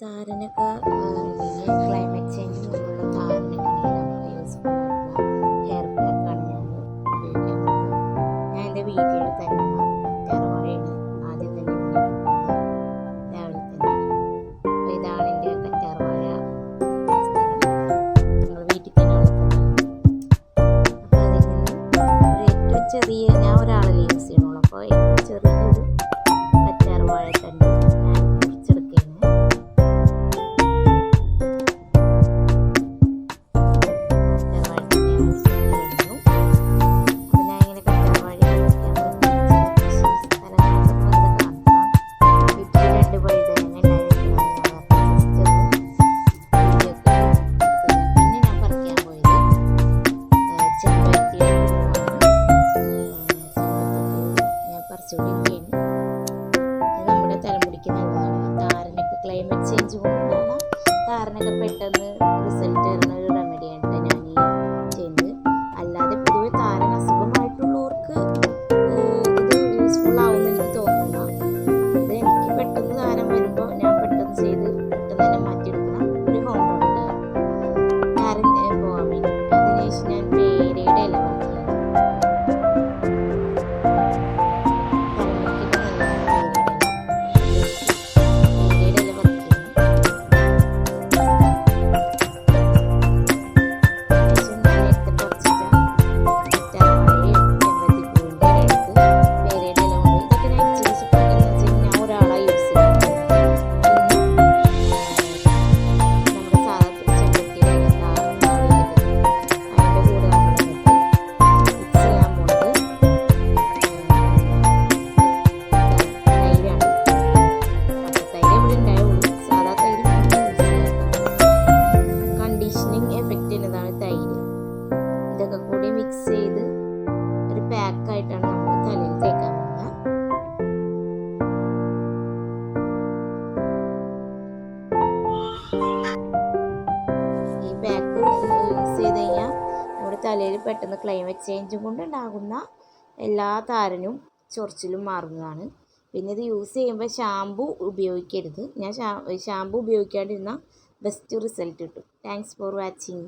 താരനൊക്കെ ഉണ്ടെങ്കിൽ climate change പോലുള്ള താരനൊക്കെ നമുക്ക് യൂസ്ഫുൾ ആയിട്ടുള്ള ഹെയർ പാക്കാണ് ഞാൻ ഉപയോഗിക്കാൻ ഞാൻ എന്റെ വീട്ടിൽ തന്നെ ആദ്യം തന്നെ രാവിലെ തന്നെ അപ്പോൾ ഇതാണ് എന്റെ കറ്റാർവാഴ ഞങ്ങൾ വീട്ടിൽ തന്നെ വളർത്തുന്നതാണ് അപ്പോൾ അതിൽ നിന്ന് ഒരു ഏറ്റവും ചെറിയ ഞാൻ ഒരാളല്ലേ യൂസ് ചെയ്യണുള്ളൂ അപ്പോൾ ഏറ്റവും ചെറിയൊരു കറ്റാർവാഴ തന്നെ ഇത് നമ്മുടെ തലമുടിക്ക് നല്ലതാണ്. താരനൊക്കെ ക്ലൈമറ്റ് ചേഞ്ച് കൊണ്ടുണ്ടാകുന്ന താരനൊക്കെ പെട്ടെന്ന് റിസൾട്ട് തരുന്ന ഒരു റെമഡിയാണ് ചെയ്ത് ഒരു പാക്കായിട്ടാണ് നമ്മൾ തലയിൽ തേക്കാൻ പോകുന്നത് ഈ പാക്ക് യൂസ് ചെയ്ത് കഴിഞ്ഞാൽ നമ്മുടെ തലയിൽ പെട്ടെന്ന് ക്ലൈമറ്റ് ചേഞ്ചും കൊണ്ടുണ്ടാകുന്ന എല്ലാ താരനും ചൊറിച്ചിലും മാറുന്നതാണ്. പിന്നെ ഇത് യൂസ് ചെയ്യുമ്പോൾ ഷാമ്പു ഉപയോഗിക്കരുത്. ഞാൻ ഷാമ്പു ഉപയോഗിക്കാണ്ടിരുന്ന ബെസ്റ്റ് റിസൾട്ട് കിട്ടും. Thanks for watching